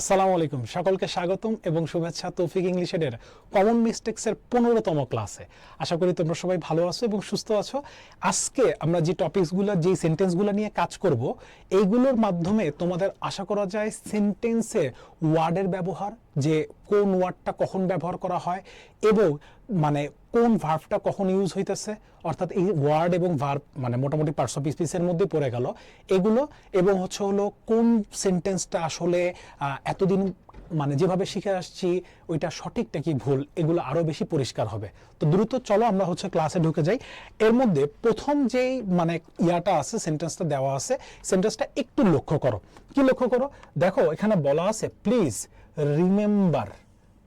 আসসালামু আলাইকুম। সকলকে স্বাগতম এবং শুভেচ্ছা তৌফিক ইংলিশ এডের কমন মিস্টেক্সের পনেরোতম ক্লাসে। আশা করি তোমরা সবাই ভালো আছো এবং সুস্থ আছো। আজকে আমরা যে টপিকসগুলো, যে সেন্টেন্সগুলো নিয়ে কাজ করব, এইগুলোর মাধ্যমে তোমাদের আশা করা যায় সেন্টেন্সে ওয়ার্ডের ব্যবহার যে কোন ওয়ার্ডটা কখন ব্যবহার করা হয় এবং মানে কোন ভার্ভটা কখন ইউজ হইতেছে, অর্থাৎ এই ওয়ার্ড এবং ভার্ভ মানে মোটামুটি পার্টস অফ স্পিচের মধ্যে পড়ে গেল। এগুলো এবং হচ্ছে হলো কোন সেন্টেন্সটা আসলে এতদিন মানে যেভাবে শিখে আসছি, ওইটা সঠিকটা কি ভুল, এগুলো আরও বেশি পরিষ্কার হবে। তো দ্রুত চলো আমরা হচ্ছে ক্লাসে ঢুকে যাই। এর মধ্যে প্রথম যেই মানে ইয়াটা আছে সেন্টেন্সটা দেওয়া আছে সেন্টেন্সটা একটু লক্ষ্য করো। কি লক্ষ্য করো? দেখো, এখানে বলা আছে please remember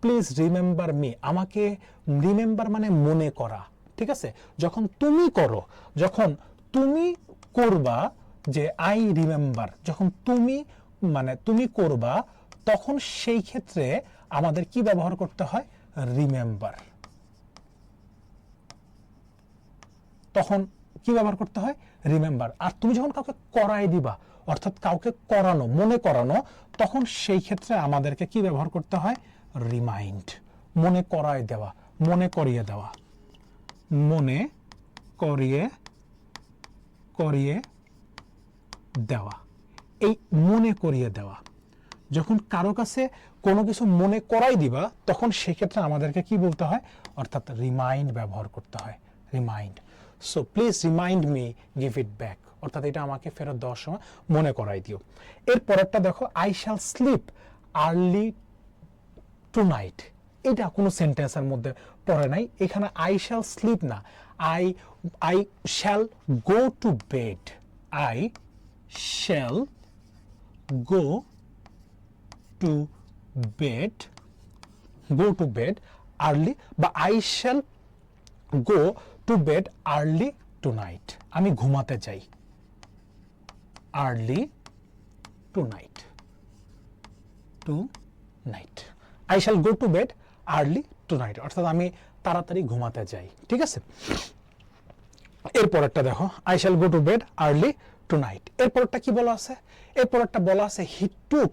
please remember me আমাকে রিমেম্বার মানে মনে করা, ঠিক আছে? যখন তুমি করো, যখন তুমি করবা যে আই রিমেম্বার যখন তুমি মানে তুমি করবা, তখন সেই ক্ষেত্রে আমাদের কি ব্যবহার করতে হয়? রিমেম্বার তখন কি ব্যবহার করতে হয়? রিমেম্বার আর তুমি যখন কাউকে করাই দিবা, অর্থাৎ কাউকে করানো, মনে করানো, তখন সেই ক্ষেত্রে আমাদেরকে কি ব্যবহার করতে হয়? রিমাইন্ড মনে করায় দেওয়া, মনে করিয়ে দেওয়া। মনে করিয়ে করিয়ে দেওয়া। এই মনে করিয়ে দেওয়া। যখন কারও কাছে কোনো কিছু মনে করাই দিবা, তখন সেক্ষেত্রে আমাদেরকে কি বলতে হয়? অর্থাৎ রিমাইন্ড ব্যবহার করতে হয়। Remind so please remind me give it back অর্থাৎ এটা আমাকে ফেরত দেওয়ার সময় মনে করাই দিও। এর পরেরটা দেখো I shall sleep early tonight এটা কোনো সেন্টেন্সের মধ্যে পড়ে নাই। এখানে আই শ্যাল স্লিপ না। I I shall go to bed I shall go to bed go to bed early বা I shall go to bed early tonight আমি ঘুমাতে যাই। Early tonight tonight I shall go to bed early tonight অর্থাৎ আমি তাড়াতাড়ি ঘুমাতে যাই। ঠিক আছে? এরপরেরটা দেখো। I shall go to bed early tonight এরপরটা কি বলা আছে? এরপরটা বলা আছে he took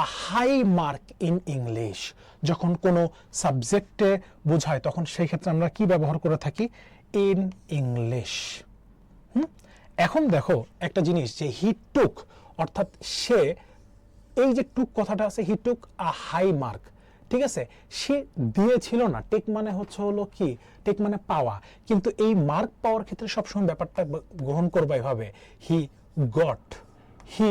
a high mark in English যখন কোনো সাবজেক্টে বোঝায়, তখন সেই ক্ষেত্রে আমরা কি ব্যবহার করে থাকি? In English. এখন দেখো একটা জিনিস যে হি টুক অর্থাৎ সে, এই যে টুক কথাটা আছে he took a high mark ঠিক আছে? সে দিয়েছিল না টেক মানে হচ্ছে হলো কি? টেক মানে পাওয়া। কিন্তু এই মার্ক পাওয়ার ক্ষেত্রে সবসময় ব্যাপারটা গ্রহণ করবা এভাবে। He got he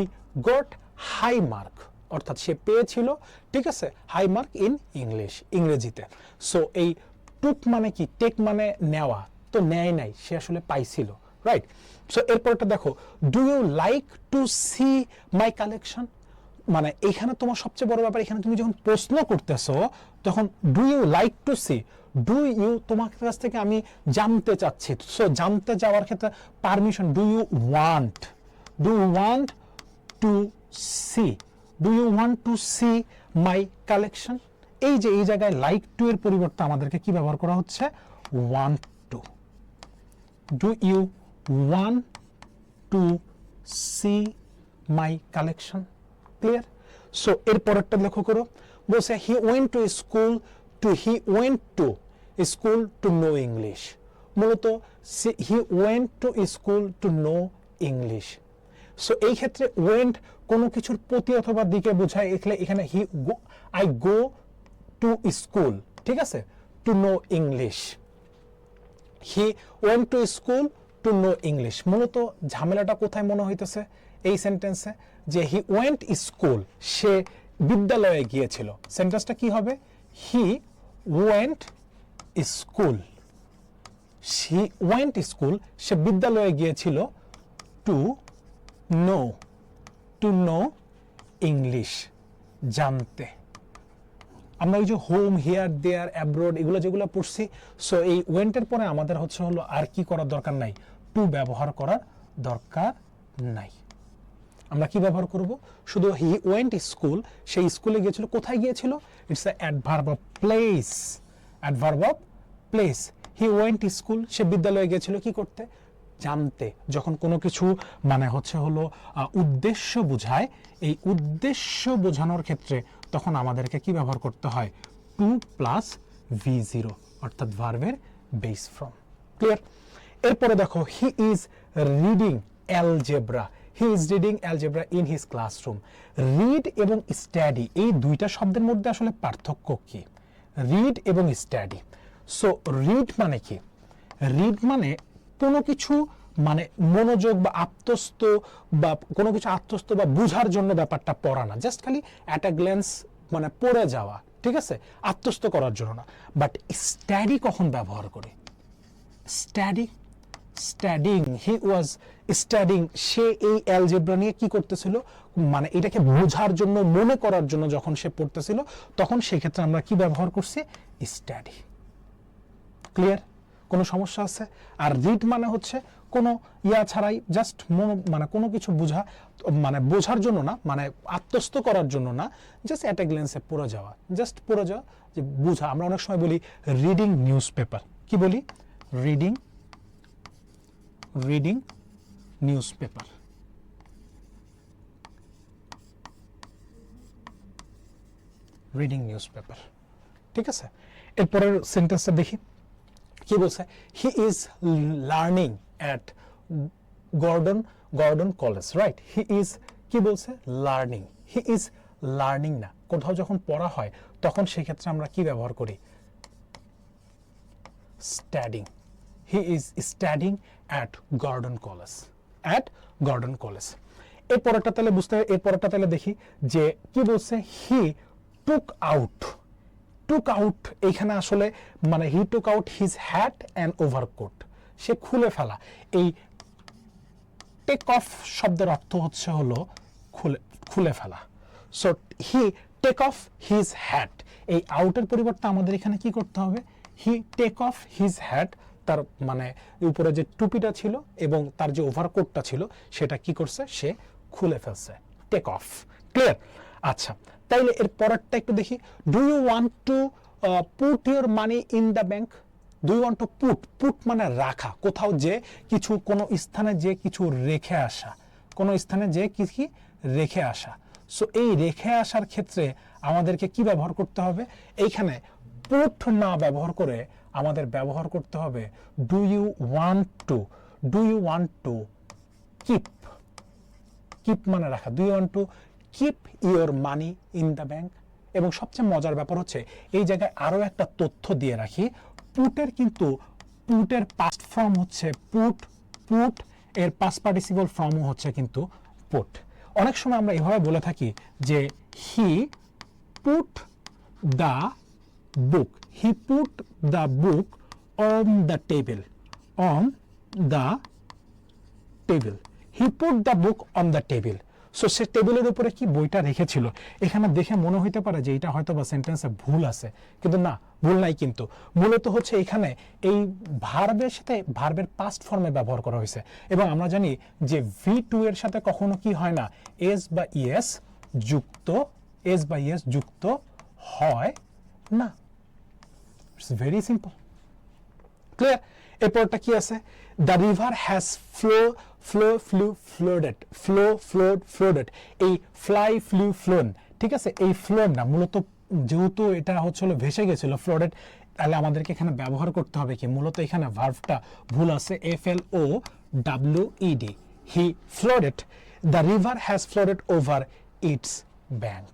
got high mark অর্থাৎ সে পেয়েছিল, ঠিক আছে? হাই মার্ক ইন ইংলিশ ইংরেজিতে। সো এই টুক মানে কি? টেক মানে নেওয়া। তো নেয় নাই, সে আসলে পাইছিল রাইট সো এরপরটা দেখো do you like to see my collection মানে এখানে তোমার সবচেয়ে বড় ব্যাপার, এখানে তুমি যখন প্রশ্ন করতেছো, তখন do you like to see do you তোমার কাছ থেকে আমি জানতে চাচ্ছি। সো জানতে যাওয়ার ক্ষেত্রে permission do you want do want to see do you want to see my collection এই যে, এই জায়গায় লাইক টু এর পরিবর্তে আমাদেরকে কি ব্যবহার করা হচ্ছে? Want do you want to see my collection clear so এর পরেরটা লক্ষ্য করো। বলছে he went to school to he went to school to know English মূলত he went to school to know English so এই ক্ষেত্রে ওয়েন্ট কোনো কিছুর প্রতি অথবা দিকে বোঝায় এখানে এখানে he I go to school ঠিক আছে? To know English he went to school to know English মূলত ঝামেলাটা কোথায় মনে হইতেছে? এই সেন্টেন্সে যে হি ওয়েন্ট স্কুল সে বিদ্যালয়ে গিয়েছিল। সেন্টেন্সটা কি হবে? He went school he went school সে বিদ্যালয়ে গিয়েছিল to know to know English জানতে। আমরা ওই যে হোম হেয়ার দেয়ার অ্যাব্রোড এগুলো যেগুলো পড়ছি সো এই ওয়েন্টের পরে আমাদের হচ্ছে হলো আর কি করার দরকার নাই? টু ব্যবহার করার দরকার নাই। আমরা কি ব্যবহার করব? শুধু হি ওয়েন্ট স্কুল সেই স্কুলে গিয়েছিল, কোথায় গিয়েছিল? It's a adverb of place adverb of place he went school সে বিদ্যালয়ে গিয়েছিল কি করতে? জানতে। যখন কোনো কিছু মানে হচ্ছে হলো উদ্দেশ্য বোঝায়, এই উদ্দেশ্য বোঝানোর ক্ষেত্রে তখন আমাদেরকে কি ব্যবহার করতে হয়? টু প্লাস ভি জিরো অর্থাৎ ভার্বের বেস ফ্রম ক্লিয়ার এরপরে দেখো he is reading algebra he is reading algebra in his classroom read এবং স্টাডি এই দুইটা শব্দের মধ্যে আসলে পার্থক্য কি? রিড এবং স্টাডি সো রিড মানে কি? রিড মানে কোনো কিছু মানে মনোযোগ বা আত্মস্থ বা কোনো কিছু আত্মস্থ বা বুঝার জন্য ব্যাপারটা পড়া না। জাস্ট খালি অ্যাট আ গ্ল্যান্স মানে পড়ে যাওয়া, ঠিক আছে? আত্মস্থ করার জন্য না। বাট স্টাডি কখন ব্যবহার করি? Study studying he was studying সে এই অ্যালজেব্রা নিয়ে কি করতেছিল? মানে এটাকে বোঝার জন্য, মনে করার জন্য যখন সে পড়তেছিল, তখন সেক্ষেত্রে আমরা কি ব্যবহার করছি? স্টাডি ক্লিয়ার কোনো সমস্যা আছে? আর রিড মানে হচ্ছে কোনো ইয়া ছাড়াই জাস্ট মনো কোনো কিছু বোঝা মানে বোঝার জন্য না মানে আত্মস্থ করার জন্য না জাস্ট অ্যাট এ গ্লেন্সে পড়ে যাওয়া। জাস্ট পড়ে যাওয়া, যে বোঝা। আমরা অনেক সময় বলি রিডিং নিউজ পেপার কি বলি? Reading reading newspaper reading newspaper ঠিক আছে? এরপরের সেন্টেন্সটা দেখি। কি বলছে? He is learning at Gordon Gordon college right he is কি বলছে? লার্নিং হি ইজ লার্নিং না। কোথাও যখন পড়া হয়, তখন সেক্ষেত্রে আমরা কি ব্যবহার করি? Studying he is studying at Gordon college at Gordon কলেজের পরেরটা তাহলে বুঝতে এর পরেরটা তাহলে দেখি যে কি বলছে? হি টুক আউট টুক আউট এইখানে আসলে মানে he took out his hat and overcoat সে খুলে ফেলা। এই টেক অফ শব্দের অর্থ হচ্ছে হলো খুলে খুলে ফেলা। So he take off his hat এই আউটের পরিবর্তে আমাদের এখানে কি করতে হবে? He take off his hat তার মানে উপরে যে টুপিটা ছিল এবং তার যে ওভারকোটটা ছিল, সেটা কি করছে? সে খুলে ফেলছে। টেক অফ ক্লিয়ার আচ্ছা তাইলে এর পরেরটা একটু দেখি। Do you want to put your money in the bank do you want to put put মানে রাখা, কোথাও যে কিছু, কোনো স্থানে যে কিছু রেখে আসা, কোনো স্থানে যে কি কি রেখে আসা। সো এই রেখে আসার ক্ষেত্রে আমাদেরকে কি ব্যবহার করতে হবে? এইখানে পুট না ব্যবহার করে আমাদের ব্যবহার করতে হবে do you want to do you want to keep keep মানে রাখা do you want to keep your money in the bank এবং সবচেয়ে মজার ব্যাপার হচ্ছে, এই জায়গায় আরও একটা তথ্য দিয়ে রাখি পুটের কিন্তু, পুটের পাস্ট ফর্ম হচ্ছে পুট পুট, এর পাস্ট পার্টিসিপল ফর্মও হচ্ছে কিন্তু পুট অনেক সময় আমরা এভাবে বলে থাকি যে he put the book he put the book on the table on the table he put the book on the table so সে টেবিলের উপরে কি বইটা রেখেছিল? এখানে দেখে মনে হইতে পারে যে এটা হয়তো বা সেন্টেন্সে ভুল আছে। কিন্তু না, ভুল নাই কিন্তু। মূলত হচ্ছে এখানে এই ভার্বের সাথে ভার্বের পাস্ট ফর্মে ব্যবহার করা হয়েছে। এবং আমরা জানি যে ভি টু এর সাথে কখনো কি হয় না? এস বা ইএস যুক্ত এস বা ইএস যুক্ত হয় না। ইটস ভেরি সিম্পল ক্লিয়ার এরপরটা কি আছে? The river has flow flow flu flooded flow flowed flooded এই ফ্লাই ফ্লু ফ্লোন ঠিক আছে? এই ফ্লোন না, মূলত যেহেতু এটা হচ্ছে হলো ভেসে গেছিল ফ্লোডেড তাহলে আমাদেরকে এখানে ব্যবহার করতে হবে কি? মূলত এখানে ভার্ভটা ভুল আছে F L O W E D he flooded the river has flooded over its bank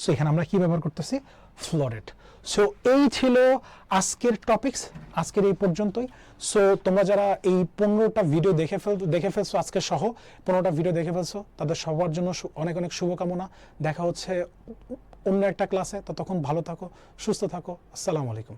so এখানে আমরা কি ব্যবহার করতেছি? ফ্লোরেট সো এই ছিল আজকের টপিকস আজকের এই পর্যন্তই। সো তোমরা যারা এই পনেরোটা ভিডিও দেখে ফেল, দেখে ফেলছো, আজকে সহ পনেরোটা ভিডিও দেখে ফেলছো, তাদের সবার জন্য অনেক অনেক শুভকামনা। দেখা হচ্ছে অন্য একটা ক্লাসে ততক্ষণ ভালো থাকো, সুস্থ থাকো। আসসালামু আলাইকুম।